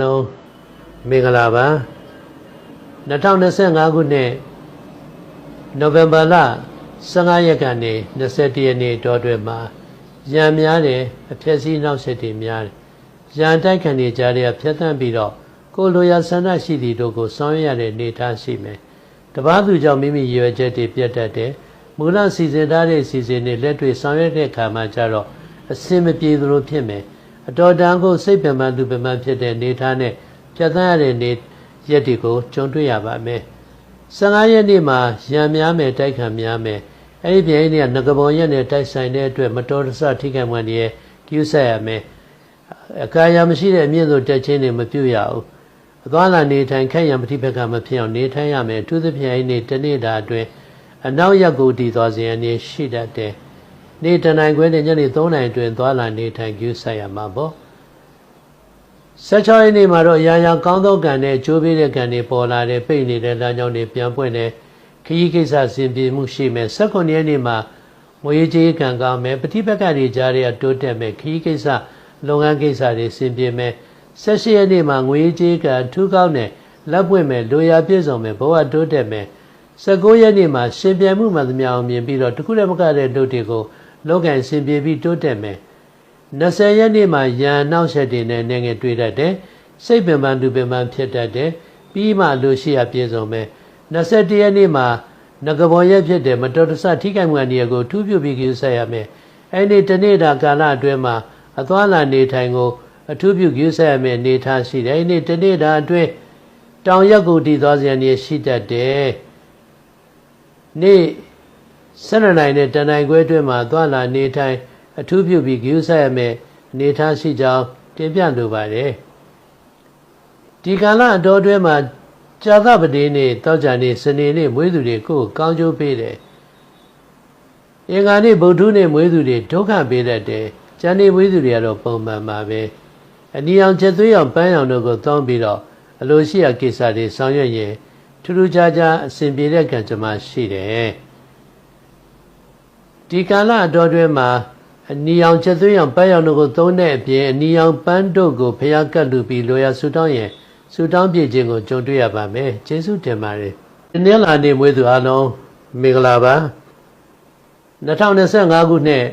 လုံးမင်္ဂလာပါ2025ခုနှစ်နိုဝင်ဘာလ15ရက်ကနေ21ရက်နေ့တောအတွင်းမှာရံများတယ်အဖြစ်စည်းနောက်ဆက်တွေများတယ်ရံတိုက်ခံနေကြတဲ့ဖျက်ဆီးပြီးတော့ကိုလိုရာဆန္ဒရှိသည့်တို့ကိုဆောင်ရွက်ရတဲ့နေသားရှိမယ်တပားသူကြောင့်မိမိရည်ရွယ်ချက်တွေပြတ်တတ်တယ်မူလစီစဉ်ထားတဲ့စီစဉ်တွေလက်တွေ့ဆောင်ရွက်တဲ့အခါမှာကျတော့အစင်မပြေသလိုဖြစ်မယ် အတော်တန်ကိုစိတ်ပင်ပန်းသူပင်ပန်းဖြစ်တဲ့နေသားနဲ့ပြတ်သားရတဲ့နေရက်တွေကိုကြုံတွေ့ရပါမယ်15ရက်နေ့မှာရံများမယ်တိုက်ခံများမယ်အဲ့ဒီပြိုင်နေ့ကငကပုံရက်နဲ့တိုက်ဆိုင်တဲ့အတွက်မတော်တဆထိခိုက်မှန်ရဲ့ကျူးဆက်ရမယ်အကာအရမရှိတဲ့အမြင့်သို့တက်ခြင်းတွေမပြုရဘူးအသွားလာနေထိုင်ခက်ရံပฏิပက္ခမဖြစ်အောင်နေထိုင်ရမယ်အထူးသဖြင့်အဲ့ဒီနေ့တစ်နေ့တာအတွင်းအနောက်ရက်ကိုတည်သွားခြင်းအနေရှိတတ်တယ် နေ့တနိုင်ခွဲနဲ့ညနေ3နိုင်အတွင်းသွားလာနေထိုင်ကျူးဆက်ရမှာပေါ့16ရက်နေ့မှာတော့ရာရာကောင်းသောကံနဲ့ကြိုးပေးတဲ့ကံတွေပေါ်လာတဲ့ပိတ်နေတဲ့လမ်းကြောင်းတွေပြန်ပွင့်တဲ့ခရီးကိစ္စစင်ပြေမှုရှိမယ်19ရက်နေ့မှာငွေကြေးကံကောင်းမယ်ပฏิပက္ခတွေကြားရတိုးတက်မယ်ခရီးကိစ္စလုပ်ငန်းကိစ္စတွေစင်ပြေမယ်18ရက်နေ့မှာငွေကြေးကံထူးကောင်းတဲ့လက်ပွင့်မယ်လိုရာပြည့်စုံမယ်ဘဝတိုးတက်မယ်19ရက်နေ့မှာရှင်ပြန်မှုမှန်သမျှအောင်မြင်ပြီးတော့တခုတည်းမကတဲ့တို့တွေကို လောကန်စင်ပြေပြီးတိုးတက်မယ်20ရက်နေ့မှာယံနောက်ဆက်တွေနဲ့နေငယ်တွေ့တတ်တယ်စိတ်ပင်ပန်းသူပင်ပန်းဖြစ်တတ်တယ်ပြီးမှလိုရှိရပြည့်စုံမယ်21ရက်နေ့မှာငကဘောရက်ဖြစ်တဲ့မတော်တဆထိခိုက်မှုအနေကိုထူးပြုပြီးကြိုးဆက်ရမယ်အဲ့ဒီတနေ့တာကာလအတွင်းမှာအသွားလာနေထိုင်ကိုအထူးပြုကြိုးဆက်ရမယ်အနေထားရှိတယ်အဲ့ဒီတနေ့တာအတွင်းတောင်ရက်ကိုတည်သွားစရာနေရှိတတ်တယ်နေ့ 12နိုင်နဲ့တန်နိုင်ခွဲအတွင်းမှာသွားလာနေထိုင်အထူးပြုပြီးဂရုစိုက်ရမယ်အနေထားရှိကြောင်းတင်ပြလိုပါတယ်ဒီကာလအတော်အတွင်းမှာကြာသပတေးနေ့တောက်ကြနေ့စနေနေ့မွေးသူတွေကိုယ်ကောင်းကျိုးပေးတယ်အင်္ဂါနေ့ဗုဒ္ဓနေ့မွေးသူတွေဒုက္ခပေးတတ်တယ်ကျန်နေ့မွေးသူတွေကတော့ပုံမှန်ပါပဲအနီအောင်ချက်သွေးအောင်ပန်းအောင်တို့ကိုတောင်းပြီးတော့အလိုရှိရာကိစ္စတွေဆောင်ရွက်ရင်ထူးထူးခြားခြားအစဉ်ပြေတဲ့ကံကြမ္မာရှိတယ် ဒီကာလအတော်အတွင်းမှာအနီအောင်ချက်သွေးအောင်ပန်းအောင်တို့ကိုသုံးတဲ့အပြင်အနီအောင်ပန်းတို့ကိုဖျားကတ်လူပြီးလိုရာဆူတောင်းရင်ဆူတောင်းပြည့်ခြင်းကိုကြုံတွေ့ရပါမယ်ကျေးဇူးတင်ပါတယ်ဒီနေ့လာနေမွေးသူအားလုံးမင်္ဂလာပါ2025ခုနှစ်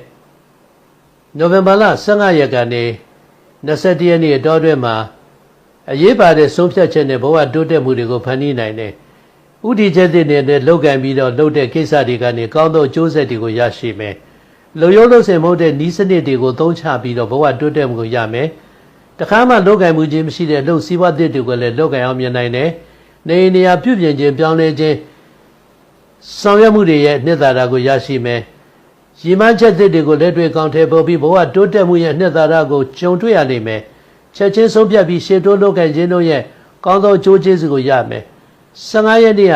နိုဝင်ဘာလ15ရက်ကနေ21ရက်နေ့အတော်အတွင်းမှာအရေးပါတဲ့ဆုံးဖြတ်ချက်နဲ့ဘဝတိုးတက်မှုတွေကိုဖန်တီးနိုင်တယ် ဥတီချက်တွေနဲ့လောက်ကန်ပြီးတော့လုပ်တဲ့ကိစ္စတွေကနေကောင်းသောအကျိုးဆက်တွေကိုရရှိမယ်လုံရုံးလို့စင်မဟုတ်တဲ့ဤစနစ်တွေကိုသုံးချပြီးတော့ဘဝတိုးတက်မှုကိုရမယ်တခါမှလောက်ကင်မှုချင်းမရှိတဲ့လှုပ်စီးပွားသစ်တွေကိုလည်းလောက်ကင်အောင်မြင်နိုင်တယ်နေနေရာပြုပြင်ခြင်းပြောင်းလဲခြင်းဆောင်ရွက်မှုတွေရဲ့နှစ်သာရကိုရရှိမယ်ရည်မှန်းချက်သစ်တွေကိုလက်တွေ့ကောင်းထဲပေါ်ပြီးဘဝတိုးတက်မှုရဲ့နှစ်သာရကိုကြုံတွေ့ရနိုင်မယ်ချက်ချင်းဆုံးဖြတ်ပြီးရှေ့တိုးလောက်ကင်ခြင်းတို့ရဲ့ကောင်းသောအကျိုးကျေးဇူးကိုရမယ် 15ရက်နေ့က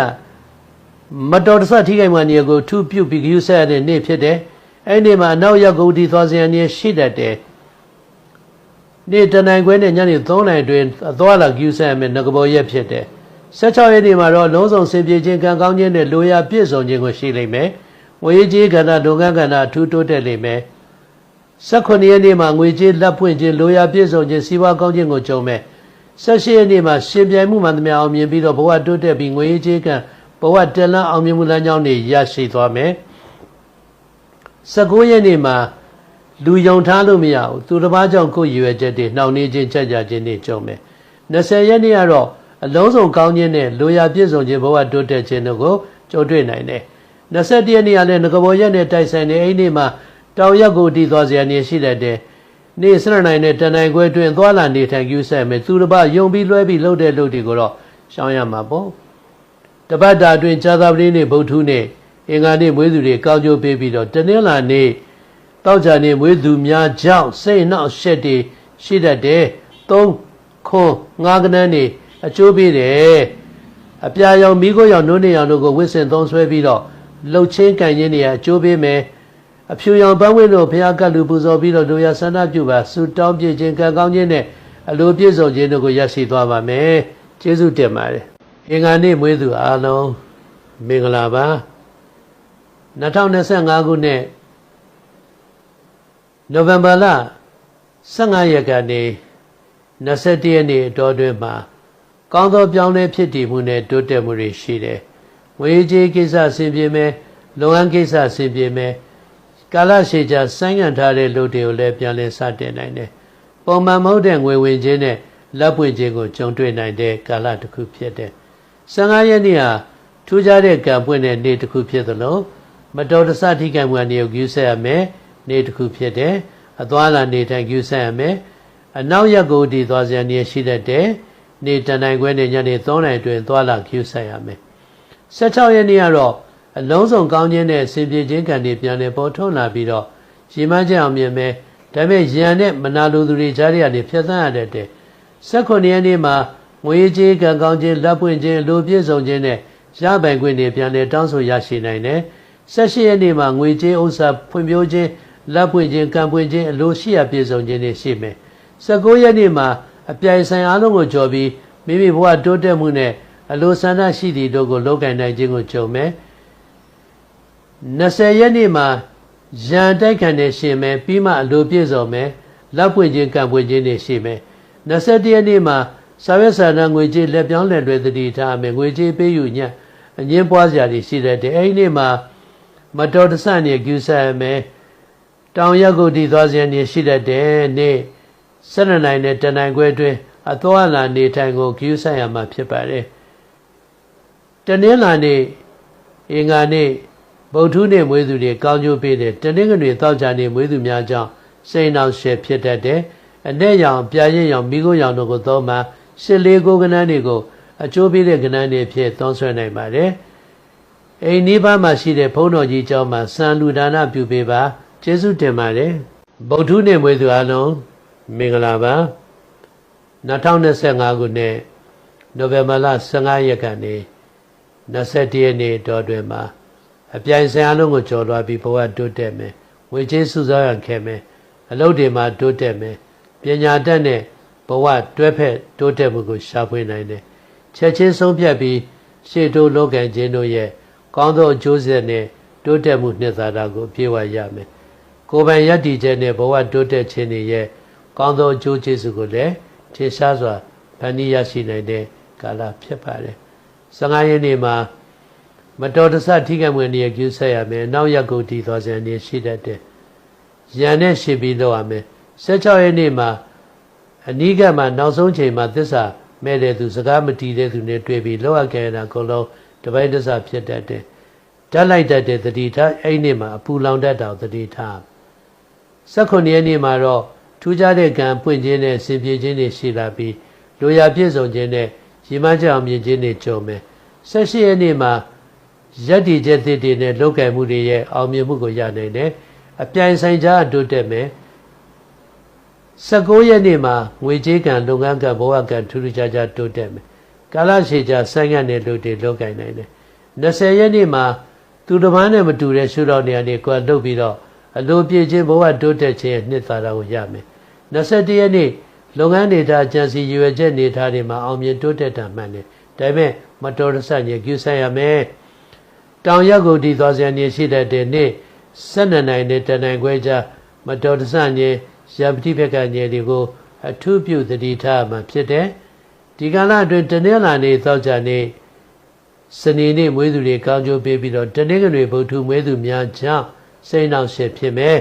မတော်တဆထိခိုက်မှနေကိုထူးပြုတ်ပြီးဂရုဆက်ရတဲ့နေ့ဖြစ်တယ်အဲ့ဒီမှာအနောက်ရောက်ကုန်ဒီသွားစရန်နေရှိတတ်တယ်နေ့တနိုင်ခွဲနဲ့ညနေ3နိုင်တွင်အသွားလာဂရုဆက်ရမယ်ငကဘောရက်ဖြစ်တယ်16ရက်နေ့မှာတော့လုံးစုံစင်ပြေခြင်းကံကောင်းခြင်းနဲ့လိုရာပြည့်စုံခြင်းကိုရှိလိမ့်မယ်ငွေကြေးကဏ္ဍဒုက္ခကဏ္ဍအထူးတိုးတက်လိမ့်မယ်18ရက်နေ့မှာငွေကြေးလက်ပွင့်ခြင်းလိုရာပြည့်စုံခြင်းစီးပွားကောင်းခြင်းကိုကြုံမယ် 18ရက်နေ့မှာရှင်ပြိုင်မှုမှန်သမျှအောင်မြင်ပြီးတော့ဘဝတိုးတက်ပြီးငွေကြေးကံဘဝတက်လန်းအောင်မြင်မှုလမ်းကြောင်းတွေရရှိသွားမယ်19ရက်နေ့မှာလူယုံထားလို့မရဘူးသူတစ်ပါးကြောင့်ကိုယ်ရည်ရွယ်ချက်တွေနှောင့်နှေးခြင်းချက်ကြခြင်းတွေကြုံမယ်20ရက်နေ့ကတော့အလုံးစုံကောင်းခြင်းနဲ့လိုရာပြည့်စုံခြင်းဘဝတိုးတက်ခြင်းတို့ကိုကြုံတွေ့နိုင်တယ်21ရက်နေ့ကလည်းငကဘောရက်နဲ့တိုက်ဆိုင်နေအဲ့ဒီမှာတောင်ရက်ကိုတည်သွားစရာနေရှိတတ်တယ် နေ့စရနိုင်နဲ့တန်နိုင်ခွဲတွင်သွားလာနေထိုင်ကျူးဆက်မယ်သူတစ်ပါးယုံပြီးလွှဲပြီးလှုပ်တဲ့လှုပ်တွေကိုတော့ရှောင်ရမှာပေါ့တပတ်တာတွင်ဇာသာပတိနေ့ဗုဒ္ဓနေ့အင်္ဂါနေ့မွေးသူတွေကောင်းကျိုးပေးပြီးတော့တနင်္လာနေ့တောက်ကြနေ့မွေးသူများကြောင့်စိတ်နှောက်ရှက်တွေရှိတတ်တယ်သုံးခွန်းငါးကနန်းနေအကျိုးပေးတယ်အပြာရောင်မိခိုးရောင်နှုတ်နေရောင်တို့ကိုဝစ်စင်သုံးဆွဲပြီးတော့လှုပ်ချင်းကန်ခြင်းတွေအကျိုးပေးမယ် အဖြူရောင်ပန်းဝင်းတို့ဘုရားကတ်လူပူဇော်ပြီးတော့လူရဆန္ဒပြုပါဆုတောင်းပြခြင်းကံကောင်းခြင်းနဲ့အလိုပြည့်စုံခြင်းတို့ကိုရရှိသွားပါမယ်ကျေးဇူးတင်ပါတယ်အင်္ဂါနေ့မွေးသူအားလုံးမင်္ဂလာပါ2025ခုနှစ်နိုဝင်ဘာလ15ရက်ကနေ21ရက်နေ့အတော်တွင်မှာကောင်းသောပြောင်းလဲဖြစ်တည်မှုနဲ့တိုးတက်မှုတွေရှိတယ်။ငွေကြေးကိစ္စအဆင်ပြေမယ်၊လုပ်ငန်းကိစ္စအဆင်ပြေမယ်။ ကာလရှည်ကြာဆိုင်းငံ့ထားတဲ့လူတွေကိုလည်းပြန်လည်စတင်နိုင်တယ်။ပုံမှန်မဟုတ်တဲ့ငွေဝင်ခြင်းနဲ့လက်ပွင့်ခြင်းကိုကြုံတွေ့နိုင်တဲ့ကာလတစ်ခုဖြစ်တယ်။15ရက်နေ့ဟာထူးခြားတဲ့ကံပွင့်တဲ့နေ့တစ်ခုဖြစ်သလိုမတော်တဆထိခိုက်မှုအနေကိုယူဆရမယ်နေ့တစ်ခုဖြစ်တယ်။အသွားလာနေထိုင်ယူဆရမယ်။အနောက်ရက်ကိုဒီသွားစရာနေရှိတတ်တဲ့နေတန်နိုင်ခွဲနဲ့ညနေ3နိုင်တွင်သွားလာယူဆရမယ်။16ရက်နေ့ကတော့ အလုံးစုံကောင်းခြင်းနဲ့စင်ပြေခြင်းကံတွေပြန်လည်ပေါ်ထွန်းလာပြီးတော့ရည်မှန်းချက်အောင်မြင်မယ်ဒါပေမဲ့ရန်နဲ့မနာလိုသူတွေကြားရတဲ့ဖြတ်သန်းရတဲ့တဲ့18ရက်နေ့မှာငွေကြေးကံကောင်းခြင်းလက်ပွင့်ခြင်းလူပြည့်စုံခြင်းနဲ့ရပိုင်ခွင့်တွေပြန်လည်တောင်းဆိုရရှိနိုင်တယ်18ရက်နေ့မှာငွေကြေးဥစ္စာဖွံ့ဖြိုးခြင်းလက်ပွင့်ခြင်းကံပွင့်ခြင်းအလိုရှိရပြည့်စုံခြင်းတွေရှိမယ်19ရက်နေ့မှာအပြိုင်ဆိုင်အားလုံးကိုကြော်ပြီးမိမိဘဝတိုးတက်မှုနဲ့အလိုဆန္ဒရှိသည့်တို့ကိုလောကင်နိုင်ခြင်းကိုကြုံမယ် 20ရက်နေ့မှာရန်တိုက်ခံနေရှင်မယ်ပြီးမှအလိုပြည့်စုံမယ်လက်ပွင့်ခြင်းကံပွင့်ခြင်းတွေရှိမယ်21ရက်နေ့မှာစာရွက်စာတမ်းငွေကြေးလက်ပြောင်းလက်လွယ်တတိထားမယ်ငွေကြေးပေးယူညအငင်းပွားစရာတွေရှိတဲ့တဲ့အဲဒီနေ့မှာမတော်တဆနေကျူဆရမယ်တောင်ရက်ကိုတည်သွားစရာနေရှိတဲ့တဲ့နေ့7နိုင်နဲ့တနိုင်ခွဲအတွင်းအသွားလာနေထိုင်ကိုကျူဆရမှာဖြစ်ပါတယ်တနင်္လာနေ့အင်္ဂါနေ့ ဗုဒ္ဓနေ့မွေးသူတွေကောင်းကျိုးပေးတယ်တနင်္ဂနွေတောက်ကြနေ့မွေးသူများကြောင့်စိတ်နှောင့်ရှက်ဖြစ်တတ်တယ်အနဲ့ရောင်ပြာရင်ရောင်မိခိုးရောင်တို့ကိုသုံးမှရှစ်လေးကိုကနန်းတွေကိုအကျိုးပေးတဲ့ကနန်းတွေဖြစ်သုံးဆွဲနိုင်ပါတယ်အိမ်နီးပါးမှာရှိတဲ့ဘုန်းတော်ကြီးကျောင်းမှာစံလူဒါနပြုပေးပါကျေးဇူးတင်ပါတယ်ဗုဒ္ဓနေ့မွေးသူအလုံးမင်္ဂလာပါ2025ခုနှစ်နိုဝင်ဘာလ15ရက်ကနေ21ရက်နေ့တော်တွင်မှာ အပြိုင်ဆိုင်အလုံးကိုကျော်လွှားပြီးဘဝတိုးတက်မယ်ဝေကျေးစုဆောင်းရခဲ့မယ်အလုပ်တွေမှာတိုးတက်မယ်ပညာတတ်တဲ့ဘဝတွဲဖက်တိုးတက်မှုကိုရှာဖွေနိုင်တယ်ချက်ချင်းဆုံးဖြတ်ပြီးရှေ့တိုးလောကင်ခြင်းတို့ရဲ့ကောင်းသောအကျိုးဆက်နဲ့တိုးတက်မှုနှစ်သာရကိုပြေဝရမယ်ကိုယ်ပိုင်ယက်တည်ခြင်းနဲ့ဘဝတိုးတက်ခြင်းတွေရဲ့ကောင်းသောအကျိုးကျေးဇူးကိုလည်းထင်ရှားစွာဖန်တီးရရှိနိုင်တဲ့ကာလဖြစ်ပါတယ်15ရက်နေ့မှာ မတော်တဆထိခိုက်မှုနေရကျူးဆက်ရမယ်နောက်ရက်ကိုတည်သွားခြင်းနေရှိတတ်တယ်ရန်နဲ့ရှင်ပြီးတော့ရမယ်16ရက်နေ့မှာအနိကမှာနောက်ဆုံးချိန်မှာသစ္စာမဲ့တဲ့သူစကားမတီးတဲ့သူနဲ့တွေ့ပြီးလောကကေနာကိုလုံးတပိုင်းတစ္စာဖြစ်တတ်တယ်ဓာတ်လိုက်တတ်တဲ့တတိထားအဲ့နေ့မှာအပူလောင်တတ်တာတတိထား16ရက်နေ့မှာတော့ထူးခြားတဲ့ကံပွင့်ခြင်းနဲ့ဆင်ပြေခြင်းတွေရှိလာပြီးလိုရာပြည့်စုံခြင်းနဲ့ရီမကြောင်မြင်ခြင်းတွေကြုံမယ်18ရက်နေ့မှာ ရက်တည်ချက်သစ်တွေနဲ့လောက်ကံမှုတွေရဲ့အောင်မြင်မှုကိုရနိုင်တယ်အပြိုင်ဆိုင်ကြားတိုးတက်မယ်19ရက်နေ့မှာငွေကြေးကံလုပ်ငန်းကံဘဝကံထူးထူးခြားခြားတိုးတက်မယ်ကာလရှည်ကြာဆိုင်းငံ့တဲ့လူတွေလောက်ကင်နိုင်တယ်20ရက်နေ့မှာသူတစ်ပန်းနဲ့မတူတဲ့ရှုတော်နေရာတွေကိုလုပ်ပြီးတော့အလိုပြည့်ခြင်းဘဝတိုးတက်ခြင်းနှစ်သာရကိုရမယ်21ရက်နေ့လုပ်ငန်းနေတာကြံစီရွယ်ချက်နေထားတွေမှာအောင်မြင်တိုးတက်တာမှန်တယ်ဒါပေမဲ့မတော်တဆညကျူးဆိုင်ရမယ် တောင်ရက်ကိုဒီသွားစရာနေရှိတဲ့နေ့12နိုင်နဲ့တနိုင်ခွဲကြမတော်တဆညရပတိဘက်ကညတွေကို အထုပြုတတိထားမှာဖြစ်တယ်ဒီကာလအတွင်းတနင်္လာနေ့သောကြနေ့စနေနေ့မွေးသူတွေကောင်းကျိုးပေးပြီးတော့တနင်္ဂနွေဗုဒ္ဓမွေးသူများကြောင့်စိတ်နှောင့်ယှက်ဖြစ်မယ်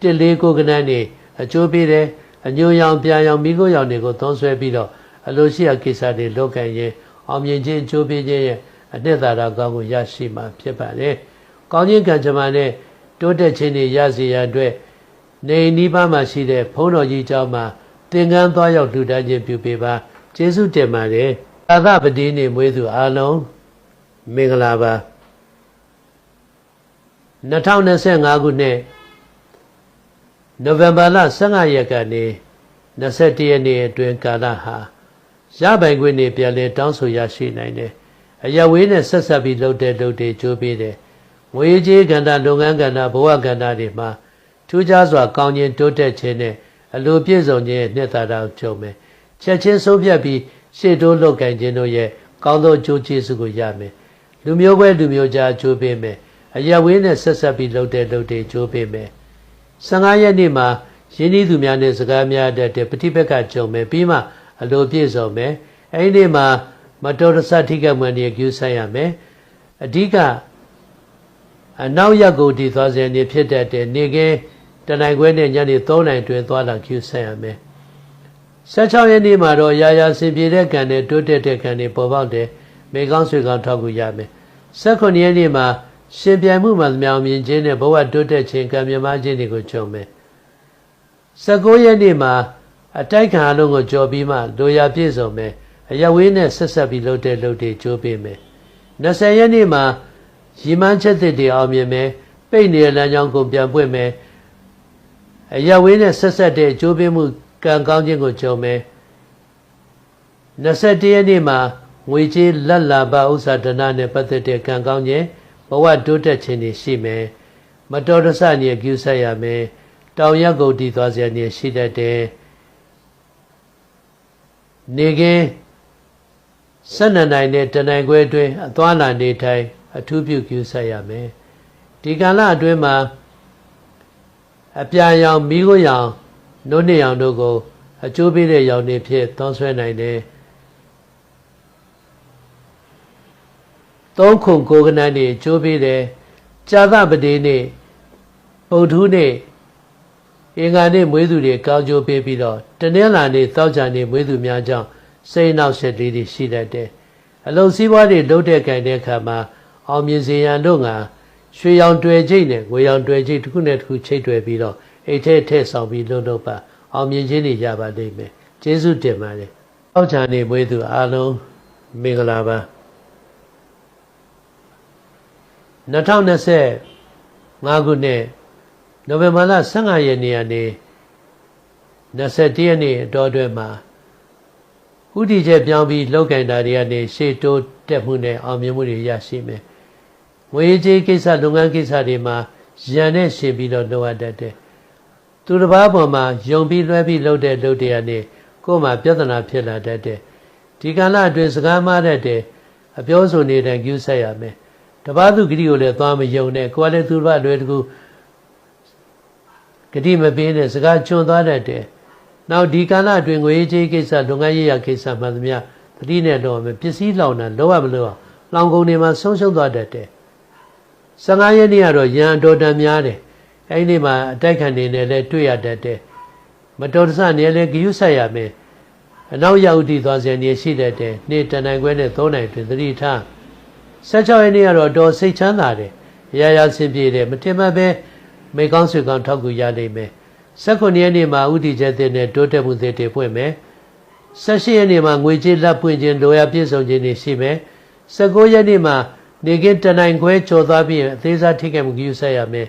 တစ်လေးကိုကနန်းနေအကျိုးပေးတယ်အညိုရောင်ပြန်ရောင်မိခိုးရောင်တွေကိုသုံးဆွဲပြီးတော့အလိုရှိရာကိစ္စတွေလုပ်ကံရင်အောင်မြင်ခြင်းအကျိုးပေးခြင်းရဲ့ အနှစ်သာရကောင်းကိုရရှိမှာဖြစ်ပါတယ်။ကောင်းခြင်းကံကြမ္မာနဲ့တိုးတက်ခြင်းတွေရစေရအတွက်နေနီးပါးမှာရှိတဲ့ဘုန်းတော်ကြီးเจ้าမှာသင်္ကန်းသွားရောက်လှူဒန်းခြင်းပြုပေးပါကျေးဇူးတင်ပါတယ်။သာသပတိနေ့မွေးသူအားလုံးမင်္ဂလာပါ2025ခုနှစ်နိုဝင်ဘာလ15ရက်ကနေ21ရက်နေ့အတွင်းကာလဟာရပိုင်ခွင့်နေပြန်လည်တောင်းဆိုရရှိနိုင်တယ်။ အရဝေးနဲ့ဆက်ဆက်ပြီးလှုပ်တဲ့လှုပ်တဲ့ကြိုးပေးတယ်။ငွေကြေးကဏ္ဍလုပ်ငန်းကဏ္ဍဘဝကဏ္ဍတွေမှာထူးခြားစွာကောင်းခြင်းတိုးတက်ခြင်းနဲ့အလိုပြည့်စုံခြင်းနှစ်သာရကြုံမယ်။ချက်ချင်းဆုံးဖြတ်ပြီးရှေ့တိုးလုပ်ကင်ခြင်းတို့ရဲ့ကောင်းသောအကျိုးကျေးဇူးကိုရမယ်။လူမျိုးပွဲလူမျိုးကြားကြိုးပေးမယ်။အရဝေးနဲ့ဆက်ဆက်ပြီးလှုပ်တဲ့လှုပ်တဲ့ကြိုးပေးမယ်။15ရက်နေ့မှာရင်းနှီးသူများနဲ့စကားများတတ်တဲ့ပฏิပက္ခကြုံမယ်ပြီးမှအလိုပြည့်စုံမယ်အဲ့ဒီမှာ မတော်တဆထိကမှန်ရကျူးဆိုင်ရမယ်အဓိကအနောက်ရက်ကိုဒီသွားစဉ်နေဖြစ်တတ်တဲ့နေကင်းတနိုင်ခွဲနဲ့ညနေ3နိုင်တွင်သွားလာကျူးဆိုင်ရမယ်16ရက်နေ့မှာတော့ရာရာစင်ပြေတဲ့ကံနဲ့တိုးတက်တဲ့ကံတွေပေါ်ပေါက်တယ်မေကောင်းဆွေကောင်းထောက်ကူရမယ်18ရက်နေ့မှာရှင်ပြိုင်မှုမှမြောင်မြင်ခြင်းနဲ့ဘဝတိုးတက်ခြင်းကံမြမခြင်းတွေကိုကြုံမယ်19ရက်နေ့မှာအတိုက်ခံအလုံးကိုကြော်ပြီးမှလိုရာပြည့်စုံမယ် အရဝေးနဲ့ဆက်ဆက်ပြီးလှုပ်တဲ့လှုပ်တွေကျိုးပေးမယ်20ရက်နေ့မှာရီမန်းချက်သစ်တွေအောင်မြင်မယ်ပိတ်နေတဲ့လမ်းကြောင်းကိုပြန်ပွင့်မယ်အရဝေးနဲ့ဆက်ဆက်တဲ့ကျိုးပေးမှုကံကောင်းခြင်းကိုကြုံမယ်21ရက်နေ့မှာငွေကြေးလက်လာပဥစ္စာဒနာနဲ့ပတ်သက်တဲ့ကံကောင်းခြင်းဘဝတိုးတက်ခြင်းတွေရှိမယ်မတော်တဆနေကျူးဆက်ရမယ်တောင်ရက်ကုန်တည်သွားစရာနေရှိတတ်တယ်နေကင်း ဆက်နနိုင်တဲ့တနိုင်ခွဲအတွင်းအသွားလာနေထိုင်အထူးပြုကျူးဆက်ရမယ်ဒီကာလအတွင်းမှာအပြာရောင်မိခိုးရောင်နှုတ်နှစ်ရောင်တို့ကို အကျိုးပေးတဲ့ရောင်တွေဖြစ်သောဆွဲနိုင်တယ်သုံးခုကိုကနန်းနေကျိုးပေးတယ်ကြာသပတိနေ့ပုထုနေ့အင်္ဂါနေ့မွေးသူတွေကောင်းကျိုးပေးပြီးတော့တနင်္လာနေ့တောက်ကြနေ့မွေးသူများကြောင့် စိတ်နောက်ဆက်လေးတွေရှိတတ်တယ်အလုံးစည်းပွားတွေလုံးတဲ့ကြိုင်တဲ့အခါမှာအောင်မြင်စေရန်တို့ငါရွှေရောင်တွေ့ချိတ်နဲ့ငွေရောင်တွေ့ချိတ်တစ်ခုနဲ့တစ်ခုချိတ်တွေ့ပြီးတော့အိတ်ထဲထည့်ဆောင်ပြီးလုံးတော့ပါအောင်မြင်ခြင်းတွေရပါလိမ့်မယ်ကျေးဇူးတင်ပါတယ်တောက်ကြနေ့မွေးသူအားလုံးမင်္ဂလာပါ2025ခုနှစ်နိုဝင်ဘာလ15ရက်နေ့ကနေ21ရက်နေ့အတော်အတွင်းမှာ ဥတီချက်ပြောင်းပြီးလောက်ကင်တာတွေကနေရှေ့တိုးတက်မှုနဲ့အောင်မြင်မှုတွေရရှိမယ်။ငွေကြေးကိစ္စလုပ်ငန်းကိစ္စတွေမှာရန်နဲ့ရှင်ပြီးတော့လုပ်ရတတ်တယ်။သူတစ်ပါးပေါ်မှာယုံပြီးလွှဲပြီးလုပ်တဲ့လုပ်တွေကနေကိုယ်မှာပြဿနာဖြစ်လာတတ်တယ်။ဒီကာလအတွင်းစကားမှားတတ်တယ်။အပြောဆိုနေတဲ့ကျူးဆက်ရမယ်။တပားသူဂတိကိုလည်းသွားမယုံနဲ့ကိုယ်လည်းသူတစ်ပါးလွယ်တကူဂတိမပေးနဲ့စကားချွန်သွားတတ်တယ်။ နောက်ဒီကာလအတွင်းငွေကြေးကိစ္စလုပ်ငန်းရေးရာကိစ္စမှန်သမျှသတိနဲ့တော့မယ်ပစ္စည်းလောင်တာလောရမလို့လောင်ကုန်တွေမှာဆုံးရှုံးသွားတတ်တယ်။15ရက်နေ့ကတော့ရန်တော်တန်များတယ်။အဲဒီနေ့မှာအတိုက်ခံနေနဲ့လည်းတွေ့ရတတ်တယ်။မတော်တဆနေလည်းဂယုဆက်ရမယ်။အနောက်ရောက်တည်သွားစရာနေရှိတတ်တယ်။နေ့တန်နိုင်ခွဲနဲ့3နိုင်တွင်သတိထား16ရက်နေ့ကတော့တော်စိတ်ချမ်းသာတယ်။ရာရာဆင်ပြေတယ်မထင်မှတ်ပဲမေကောင်းဆွေကောင်းထောက်ကူရနိုင်မယ် 19ရက်နေ့မှာဥတီချက်တဲ့နဲ့တိုးတက်မှုတွေတည်ဖွင့်မယ်18ရက်နေ့မှာငွေကြေးလက်ပွင့်ခြင်းလိုရာပြည့်စုံခြင်းတွေရှိမယ်19ရက်နေ့မှာနေကင်းတနိုင်ခွဲကျော်သွားပြီးအသေးစားထိခိုက်မှုယူဆက်ရမယ်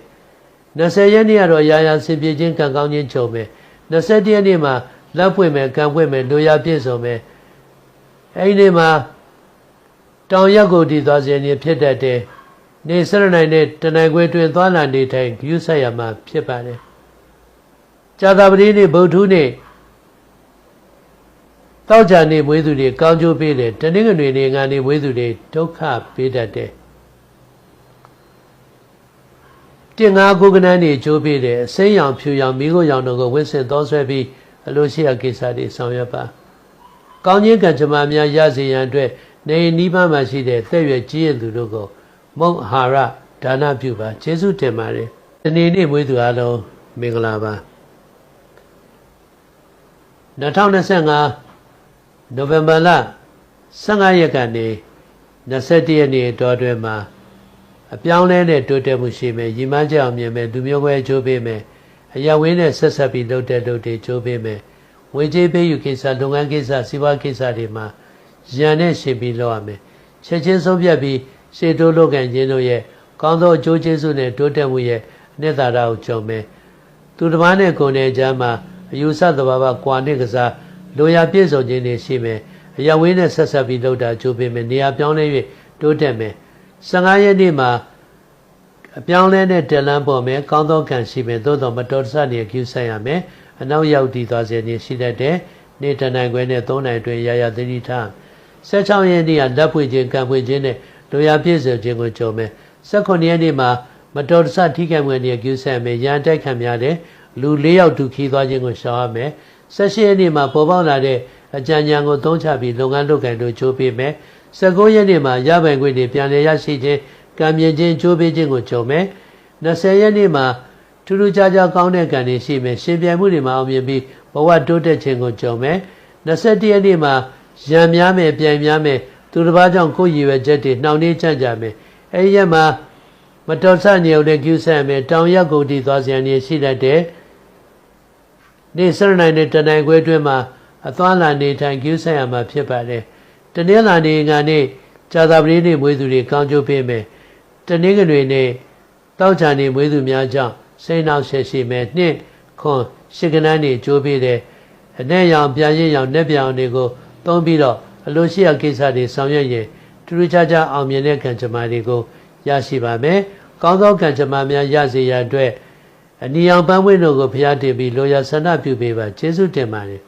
20ရက်နေ့ကတော့ရာရာဆင်ပြေခြင်းကံကောင်းခြင်းချုပ်မယ်21ရက်နေ့မှာလက်ပွင့်မယ်ကံပွင့်မယ်လိုရာပြည့်စုံမယ်အဲဒီနေ့မှာတောင်ရက်ကိုတည်သွားခြင်းဖြစ်တတ်တယ်နေစရနိုင်တဲ့တနိုင်ခွေတွင်သွားလာနေထိုင်ဂယုဆက်ရမှာဖြစ်ပါတယ်။ ကြာသပတေးနေ့ဗုဒ္ဓနေ့တောက်ကြနေမွေးသူတွေကောင်းကျိုးပေးတယ်တနင်္ဂနွေနေ့ငါနေမွေးသူတွေဒုက္ခပေးတတ်တယ်။တင်ငါကုကနန်းနေကျိုးပေးတယ်အစိမ်းရောင်ဖြူရောင်မိခိုးရောင်တို့ကိုဝင့်စင်သောဆွဲပြီးအလိုရှိရာကိစ္စတွေဆောင်ရွက်ပါ။ကောင်းခြင်းကံကြမ္မာများရစေရန်အတွက်နေနီးပါးမှရှိတဲ့သက်ရွယ်ကြီးရသူတို့ကိုမုံအာဟာရဒါနပြုပါကျေးဇူးတင်ပါတယ်ဒီနေ့နေ့မွေးသူအားလုံးမင်္ဂလာပါ 2025နိုဝင်ဘာလ15ရက်ကနေ21ရက်နေ့တောအတွင်းမှာအပြောင်းလဲနဲ့တိုးတက်မှုရှိမယ်ရည်မှန်းချက်အောင်မြင်မယ်လူမျိုးခွဲချိုးပေးမယ်အရာဝင်းနဲ့ဆက်ဆက်ပြီးလုပ်တဲ့လုပ်တွေချိုးပေးမယ်ဝေကြေးပေးယူကိစ္စလုပ်ငန်းကိစ္စစီးပွားကိစ္စတွေမှာရန်နဲ့ရှင်ပြီးလုပ်ရမယ်ချက်ချင်းဆုံးဖြတ်ပြီးရှေ့တိုးလုပ်ကံခြင်းတို့ရဲ့ကောင်းသောအကျိုးကျေးဇူးနဲ့တိုးတက်မှုရဲ့အနှစ်သာရကိုကြုံမယ်သူတစ်ပါးနဲ့ကိုယ်နဲ့ကြားမှာ အယူဆသဘာဝကွာနဲ့ကစားလိုရာပြည့်စုံခြင်းတွေရှိမယ်အရာဝင်းနဲ့ဆက်ဆက်ပြီးလုပ်တာကြိုးပေးမယ်နေရာပြောင်းလဲ၍တိုးတက်မယ်15ရက်နေ့မှာအပြောင်းလဲတဲ့တလန်းပေါ်မယ်ကောင်းသောကံရှိမယ်သို့တော်မတော်တဆနေကျူးဆိုင်ရမယ်အနောက်ရောက်တည်သွားစေနေရှိတတ်တယ်နေတနိုင်ခွဲနဲ့3နိုင်တွင်ရာရာသတိထား16ရက်နေ့ကလက်ပွင့်ခြင်းကံပွင့်ခြင်းနဲ့လိုရာပြည့်စုံခြင်းကိုကြုံမယ်18ရက်နေ့မှာမတော်တဆထိခိုက်မှုနဲ့ကျူးဆန်မယ်ရန်တိုက်ခံများတယ် လူ၄ယောက်တူခီးသွားခြင်းကိုရှောင်ရမယ်၁၈ရက်နေ့မှာပေါ်ပေါက်လာတဲ့အကြံဉာဏ်ကိုသုံးချပြီးလုပ်ငန်းလုပ်ကိုင်တို့ချိုးပေးမယ်19ရက်နေ့မှာရပိုင်ခွင့်တွေပြန်လည်ရရှိခြင်းကံမြင်ခြင်းချိုးပေးခြင်းကိုကြုံမယ်20ရက်နေ့မှာထူးထူးခြားခြားကောင်းတဲ့ကံတွေရှိမယ်ရှင်ပြိုင်မှုတွေမှာအောင်မြင်ပြီးဘဝတိုးတက်ခြင်းကိုကြုံမယ်21ရက်နေ့မှာရံများမယ်ပြိုင်များမယ်သူတစ်ပါးကြောင့်ကိုယ်ရည်ရွယ်ချက်တွေနှောင့်နှေးကြကြမယ်အဲဒီရက်မှာမတော်ဆညုံတဲ့ကျူးဆန်မယ်တောင်ရက်ကုန်တည်သွားစရာနေရှိတတ်တယ် နေ့စရနိုင်တဲ့တနိုင်ခွဲအတွင်းမှာအသွားလာနေထိုင်ကျူးဆန်ရမှာဖြစ်ပါတယ်တနင်္လာနေ့ကနေ့ဇာတာပတိနေ့မွေးသူတွေကောင်းကျိုးပေးမယ်တနင်္ဂနွေနေ့တောက်ချာနေမွေးသူများကြောင့်စိတ်နှောက်ရှက်ရှိမယ်နှစ်ခွန်ရှစ်ကနန်းနေကြိုးပေးတယ်အနဲ့ရောင်ပြန်ရင်ရောင်နဲ့ပြောင်တွေကိုသုံးပြီးတော့အလိုရှိရာကိစ္စတွေဆောင်ရွက်ရင်ထူးထူးခြားခြားအောင်မြင်တဲ့ကံကြမ္မာတွေကိုရရှိပါမယ်။ကောင်းသောကံကြမ္မာများရစေရန်အတွက် အနီအောင်ပန်းဝင်းတို့ကိုဖျားတင်ပြီးလိုရာဆန္ဒပြုပေးပါကျေးဇူးတင်ပါတယ်